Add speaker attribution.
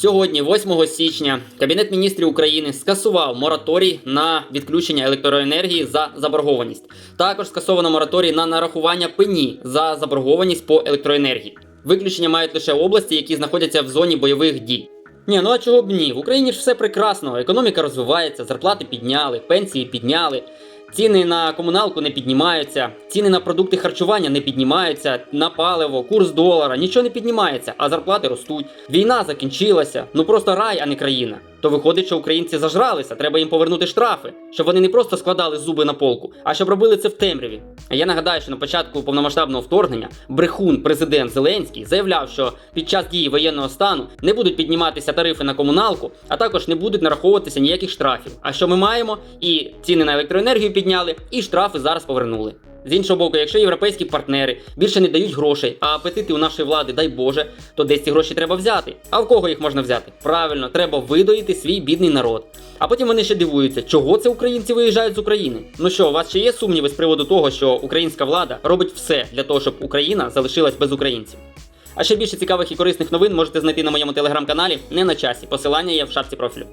Speaker 1: Сьогодні, 8 січня, Кабінет міністрів України скасував мораторій на відключення електроенергії за заборгованість. Також скасовано мораторій на нарахування пені за заборгованість по електроенергії. Виключення мають лише області, які знаходяться в зоні бойових дій. Ні, ну а чого б ні? В Україні ж все прекрасно. Економіка розвивається, зарплати підняли, пенсії підняли. Ціни на комуналку не піднімаються, ціни на продукти харчування не піднімаються, на паливо, курс долара, нічого не піднімається, а зарплати ростуть. Війна закінчилася, ну просто рай, а не країна. То виходить, що українці зажралися, треба їм повернути штрафи, щоб вони не просто складали зуби на полку, а щоб робили це в темряві. Я нагадаю, що на початку повномасштабного вторгнення брехун президент Зеленський заявляв, що під час дії воєнного стану не будуть підніматися тарифи на комуналку, а також не будуть нараховуватися ніяких штрафів. А що ми маємо? І ціни на електроенергію підняли, і штрафи зараз повернули. З іншого боку, якщо європейські партнери більше не дають грошей, а апетити у нашої влади, дай Боже, то десь ці гроші треба взяти. А в кого їх можна взяти? Правильно, треба видоїти свій бідний народ. А потім вони ще дивуються, чого це українці виїжджають з України. Ну що, у вас ще є сумніви з приводу того, що українська влада робить все для того, щоб Україна залишилась без українців. А ще більше цікавих і корисних новин можете знайти на моєму телеграм-каналі не на часі. Посилання є в шапці профілю.